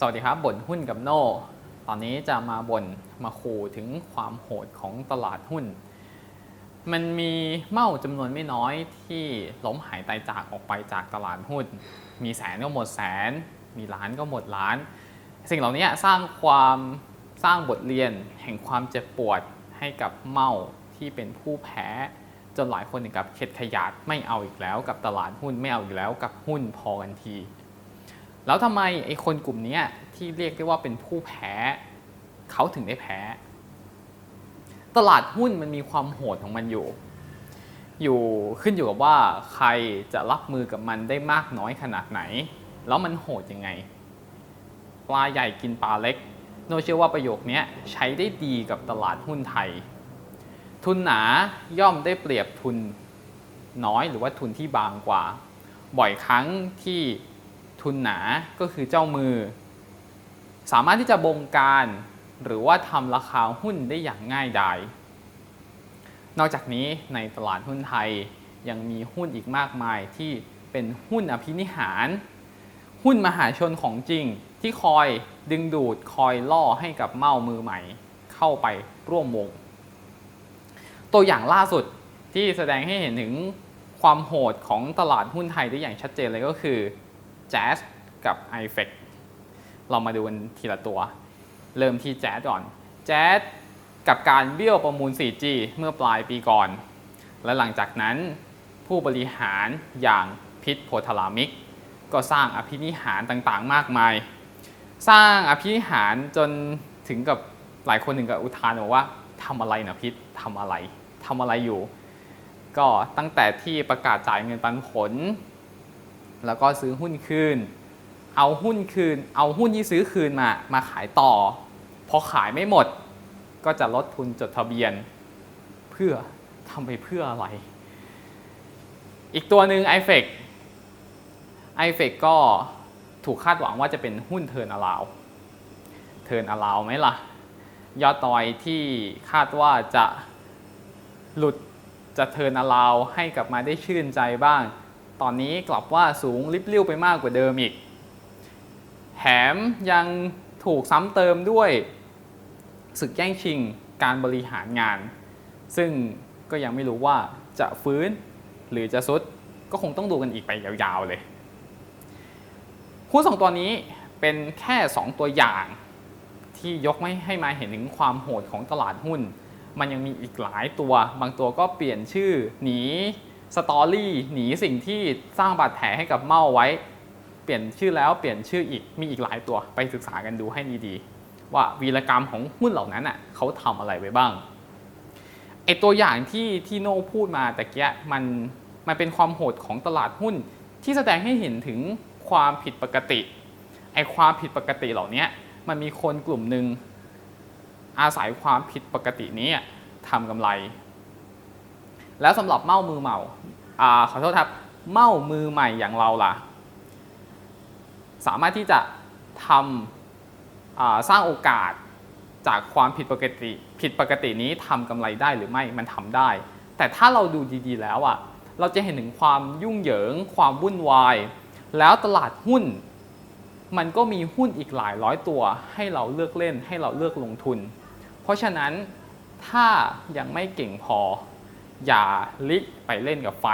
สวัสดีครับบ่นหุ้นกับโน่ตอนนี้จะมาบ่นมาขู่ถึงความโหดของตลาดหุ้น มันมีเม่าจำนวนไม่น้อยที่ล้มหายตายจากออกไปจากตลาดหุ้น มีแสนก็หมดแสน มีล้านก็หมดล้าน สิ่งเหล่านี้สร้างความสร้างบทเรียนแห่งความเจ็บปวดให้กับเม่าที่เป็นผู้แพ้ จนหลายคนถึงกับเข็ดขยาดไม่เอาอีกแล้วกับตลาดหุ้นไม่เอาอีกแล้วกับหุ้นพอกันที แล้วทำไมไอ้คนกลุ่มนี้ที่เรียกได้ว่าเป็นผู้แพ้เขาถึงได้แพ้ ตลาดหุ้นมันมีความโหดของมันอยู่ อยู่ขึ้นอยู่กับว่าใครจะรับมือกับมันได้มากน้อยขนาดไหน แล้วมันโหดยังไง ปลาใหญ่กินปลาเล็ก โนเชื่อว่าประโยคนี้ใช้ได้ดีกับตลาดหุ้นไทย ทุนหนาย่อมได้เปรียบทุนน้อยหรือว่าทุนที่บางกว่า บ่อยครั้งที่ ทุนหนาก็คือเจ้ามือ สามารถที่จะบงการ หรือว่าทำราคาหุ้นได้อย่างง่ายดายนอกจากนี้ในตลาดหุ้นไทยยังมีหุ้นอีกมากมายที่เป็นหุ้นอภินิหาร หุ้นมหาชนของจริงที่คอยดึงดูดคอยล่อให้กับเมามือใหม่ เข้าไปร่วมวง ตัวอย่างล่าสุดที่แสดงให้เห็นถึงความโหดของตลาดหุ้นไทยได้อย่างชัดเจนเลยก็คือ Jazz กับ i f e c เรามาดูกันทีละตัว เริ่มที่ Jazz ก่อน Jazz กับการเบี้ยวประมูล 4G เมื่อปลายปีก่อน และหลังจากนั้นผู้บริหารอย่างพิษโพธารามิก ก็สร้างอภินิหารต่างๆ มากมาย สร้างอภินิหารจนถึงกับหลายคนถึงกับอุทานบอกว่าทำอะไรนะพิษทำอะไรทำอะไรอยู่ ก็ตั้งแต่ที่ประกาศจ่ายเงินปันผล แล้วก็ซื้อหุ้นคืน เอาหุ้นคืน เอาหุ้นที่ซื้อคืนมา มาขายต่อ พอขายไม่หมด ก็จะลดทุนจดทะเบียน เพื่อทำไปเพื่ออะไร อีกตัวหนึ่ง i f e c i f e c ก็ถูกคาดหวังว่าจะเป็นหุ้นเทิร์นอลาว เทิร์นอลาวไหมล่ะ ยอดดอยที่คาดว่าจะหลุดจะเทิร์นอลาวให้กลับมาได้ชื่นใจบ้าง ตอนนี้กลับว่าสูงลิบลิ่วไปมากกว่าเดิมอีก แถมยังถูกซ้ำเติมด้วยศึกแย่งชิงการบริหารงาน ซึ่งก็ยังไม่รู้ว่าจะฟื้นหรือจะซุดก็คงต้องดูกันอีกไปยาวๆเลยหุ้นสองตัวนี้เป็นแค่ 2 ตัวอย่างที่ยกไม่ให้มาเห็นถึงความโหดของตลาดหุ้น มันยังมีอีกหลายตัว บางตัวก็เปลี่ยนชื่อหนี สตอรี่หนีสิ่งที่สร้างบาดแผลให้กับเมาไว้ เปลี่ยนชื่อแล้วเปลี่ยนชื่ออีกมีอีกหลายตัวไปศึกษากันดูให้ดีๆ ว่าวีรกรรมของหุ้นเหล่านั้นอะเขาทำอะไรไว้บ้างไอตัวอย่างที่ที่โน่พูดมาแต่กี้มันมันเป็นความโหดของตลาดหุ้นที่แสดงให้เห็นถึงความผิดปกติไอความผิดปกติเหล่านี้มันมีคนกลุ่มหนึ่งอาศัยความผิดปกตินี้ทำกำไร แล้วสำหรับเมามือเมา อขอโทษครับ เมามือใหม่อย่างเราล่ะ สามารถที่จะทำสร้างโอกาสจากความผิดปกติ ผิดปกตินี้ทำกำไรได้หรือไม่มันทำได้ แต่ถ้าเราดูดีๆแล้วอะเราจะเห็นถึงความยุ่งเหยิง ความวุ่นวาย แล้วตลาดหุ้น มันก็มีหุ้นอีกหลายร้อยตัว ให้เราเลือกเล่นให้เราเลือกลงทุน เพราะฉะนั้นถ้ายังไม่เก่งพอ อย่าลิกไปเล่นกับไฟ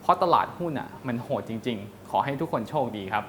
เพราะตลาดหุ้นอะมันโหดจริง ๆ ขอให้ทุกคนโชคดีครับ